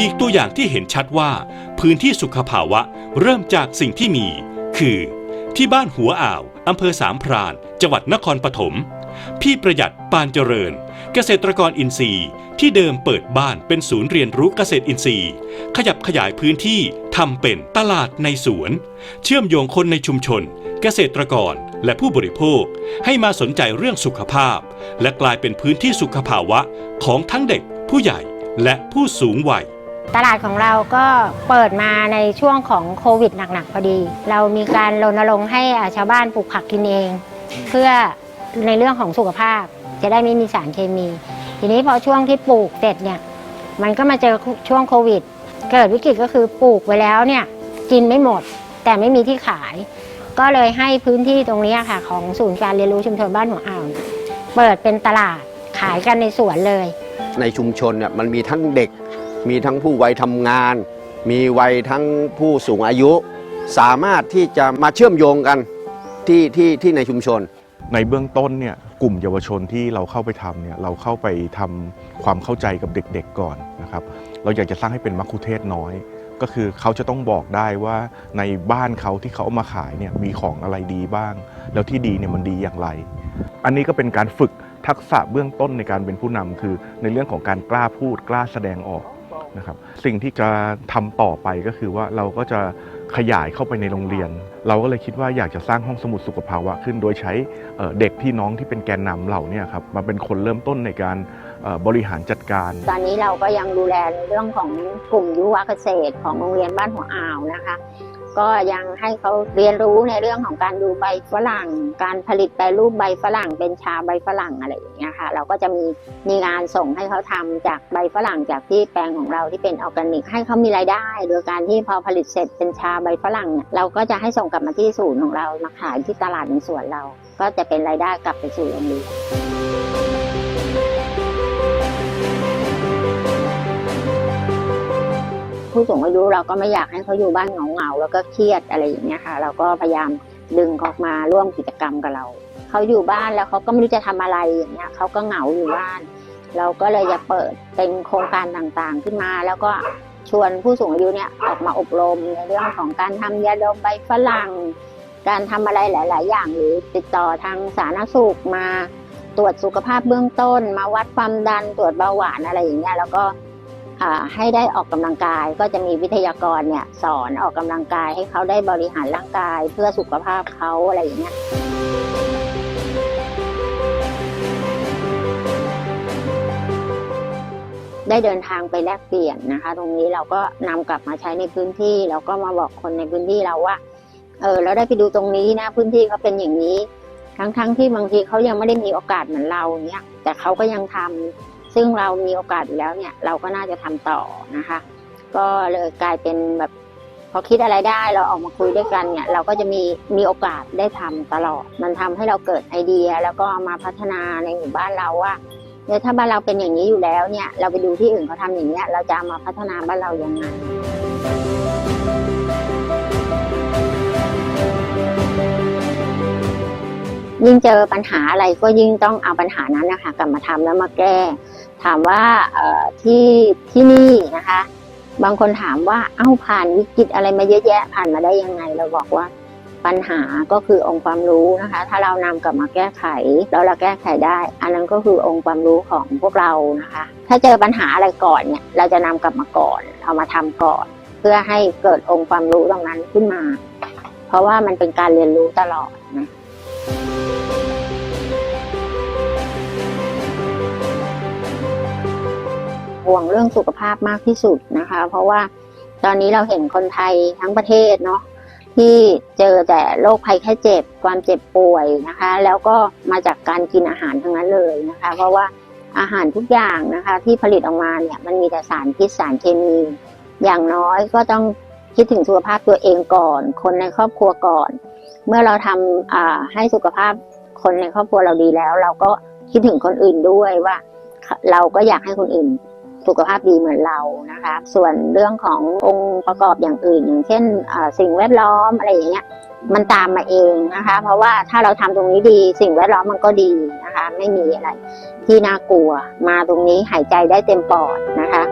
อีกตัวอย่างที่เห็นชัดว่า พื้นที่สุขภาวะเริ่มจากสิ่งที่มี คือ ที่บ้านหัวอ่าวอำเภอสามพราน จังหวัดนครปฐมพี่ประหยัดปานเจริญ เกษตรกรอินทรีย์ ที่เดิมเปิดบ้านเป็นศูนย์เรียนรู้เกษตรอินทรีย์ ขยับขยายพื้นที่ทำเป็นตลาดในสวน เชื่อมโยงคนในชุมชน เกษตรกรและผู้บริโภค ให้มาสนใจเรื่องสุขภาพ และกลายเป็นพื้นที่สุขภาวะของทั้งเด็กผู้ใหญ่และผู้สูงวัย ตลาดของเราก็เปิดมาในช่วงของโควิดหนักๆพอดี เรามีการรณรงค์ให้อ่าชาวบ้านปลูกผักกินเอง เพื่อในเรื่องของสุขภาพ จะได้ไม่มีสารเคมี ทีนี้พอช่วงที่ปลูกเสร็จเนี่ยมันก็มาเจอช่วงโควิด เกิดวิกฤตก็คือปลูกไว้แล้วเนี่ยกินไม่หมด แต่ไม่มีที่ขาย ก็เลยให้พื้นที่ตรงนี้ค่ะของศูนย์การเรียนรู้ชุมชนบ้านหัวอ่าวเนี่ยเปิดเป็นตลาดขายกันในสวนเลย ในชุมชนเนี่ยมันมีทั้งเด็ก มีทั้งผู้วัยทำงาน มีวัยทั้งผู้สูงอายุ สามารถที่จะมาเชื่อมโยงกันที่ที่ที่ในชุมชน ในเบื้องต้นเนี่ยกลุ่มเยาวชนที่เราเข้าไปทำเนี่ยเราเข้าไปทำความเข้าใจกับเด็กๆก่อนนะครับ เราอยากจะสร้างให้เป็นมัคคุเทศน้อย ก็คือเขาจะต้องบอกได้ว่าในบ้านเขาที่เขาเอามาขายเนี่ยมีของอะไรดีบ้าง แล้วที่ดีเนี่ยมันดีอย่างไร อันนี้ก็เป็นการฝึกทักษะเบื้องต้นในการเป็นผู้นำคือ ในเรื่องของการกล้าพูดกล้าแสดงออก นะครับสิ่งที่จะทำต่อไปก็คือว่าเราก็จะขยายเข้าไปในโรงเรียน เราก็เลยคิดว่าอยากจะสร้างห้องสมุดสุขภาวะขึ้น โดยใช้เด็กพี่น้องที่เป็นแกนนำเหล่านี้ครับมาเป็นคนเริ่มต้นในการบริหารจัดการ ตอนนี้เราก็ยังดูแลเรื่องของกลุ่มยุวเกษตรของโรงเรียนบ้านหัวอ่าวนะคะ ก็ยังให้เขาเรียนรู้ในเรื่องของการดูใบฝรั่ง การผลิตแปรรูปใบฝรั่ง เป็นชาใบฝรั่งอะไรอย่างเงี้ยค่ะ เราก็จะมีมีงานส่งให้เขาทำจากใบฝรั่งจากที่แปลงของเราที่เป็นออร์แกนิก ให้เขามีรายได้ โดยการที่พอผลิตเสร็จเป็นชาใบฝรั่งเนี่ยเราก็จะให้ส่งกลับมาที่ศูนย์ของเรามาขายที่ตลาดในสวนเรา ก็จะเป็นรายได้กลับไปสู่โรงเรียน ผู้สูงอายุเราก็ไม่อยากให้เขาอยู่บ้านเหงาๆแล้วก็เครียดอะไรอย่างเงี้ยค่ะ เราก็พยายามดึงเขามาร่วมกิจกรรมกับเรา เขาอยู่บ้านแล้วเขาก็ไม่รู้จะทำอะไรอย่างเงี้ยเขาก็เหงาอยู่บ้าน เราก็เลยจะเปิดเป็นโครงการต่างๆขึ้นมา แล้วก็ชวนผู้สูงอายุเนี่ยออกมาอบรมในเรื่องของการทำยาดมใบฝรั่ง การทำอะไรหลาย ๆ อย่างหรือติดต่อทางสาธารณสุขมาตรวจสุขภาพเบื้องต้น มาวัดความดันตรวจเบาหวานอะไรอย่างเงี้ยแล้วก็ ให้ได้ออกกำลังกายก็จะมีวิทยากรเนี่ยสอนออกกำลังกายให้เขาได้บริหารร่างกายเพื่อสุขภาพเขาอะไรอย่างเงี้ยได้เดินทางไปแลกเปลี่ยนนะคะ ตรงนี้เราก็นำกลับมาใช้ในพื้นที่แล้วก็มาบอกคนในพื้นที่เราว่าเออเราได้ไปดูตรงนี้นะพื้นที่เขาเป็นอย่างนี้ ทั้งๆที่บางทีเขายังไม่ได้มีโอกาสเหมือนเราเนี่ยแต่เขาก็ยังทำ ซึ่งเรามีโอกาสอยู่แล้วเนี่ย เราก็น่าจะทำต่อนะคะ ก็เลยกลายเป็นแบบพอคิดอะไรได้เราออกมาคุยด้วยกันเนี่ย เราก็จะมีมีโอกาสได้ทำตลอด มันทำให้เราเกิดไอเดีย แล้วก็ามาพัฒนาในหมู่บ้านเราว่าเนี่ยถ้าบ้านเราเป็นอย่างนี้อยู่แล้วเนี่ย เราไปดูที่อื่นเขาทำอย่างเนี้ยเราจะามาพัฒนาบ้านเรายังไงยิ่งเจอปัญหาอะไรก็ยิ่งต้องเอาปัญหานั้นนะคะกลับมาทำแล้วมาแก้ ถามว่าที่ที่นี่นะคะ บางคนถามว่าเอ้าผ่านวิกฤตอะไรมาเยอะแยะผ่านมาได้ยังไง เราบอกว่าปัญหาก็คือองค์ความรู้นะคะ ถ้าเรานำกลับมาแก้ไขแล้วเราแก้ไขได้ อันนั้นก็คือองค์ความรู้ของพวกเรานะคะ ถ้าเจอปัญหาอะไรก่อนเนี่ยเราจะนำกลับมาก่อน เอามาทำก่อน เพื่อให้เกิดองค์ความรู้ตรงนั้นขึ้นมา เพราะว่ามันเป็นการเรียนรู้ตลอดนะ ห่วงเรื่องสุขภาพมากที่สุดนะคะ เพราะว่าตอนนี้เราเห็นคนไทยทั้งประเทศเนาะที่เจอแต่โรคภัยแค่เจ็บความเจ็บป่วยนะคะ แล้วก็มาจากการกินอาหารทั้งนั้นเลยนะคะ เพราะว่าอาหารทุกอย่างนะคะ ที่ผลิตออกมาเนี่ยมันมีแต่สารพิษสารเคมี อย่างน้อยก็ต้องคิดถึงสุขภาพตัวเองก่อน คนในครอบครัวก่อน เมื่อเราทำให้สุขภาพคนในครอบครัวเราดีแล้ว เราก็คิดถึงคนอื่นด้วยว่า เราก็อยากให้คนอื่น สุขภาพดีเหมือนเรานะคะ ส่วนเรื่องขององค์ประกอบอย่างอื่น อย่างเช่นสิ่งแวดล้อมอะไรอย่างเงี้ยมันตามมาเองนะคะ เพราะว่าถ้าเราทำตรงนี้ดีสิ่งแวดล้อมมันก็ดีนะคะ ไม่มีอะไรที่น่ากลัว มาตรงนี้หายใจได้เต็มปอดนะคะ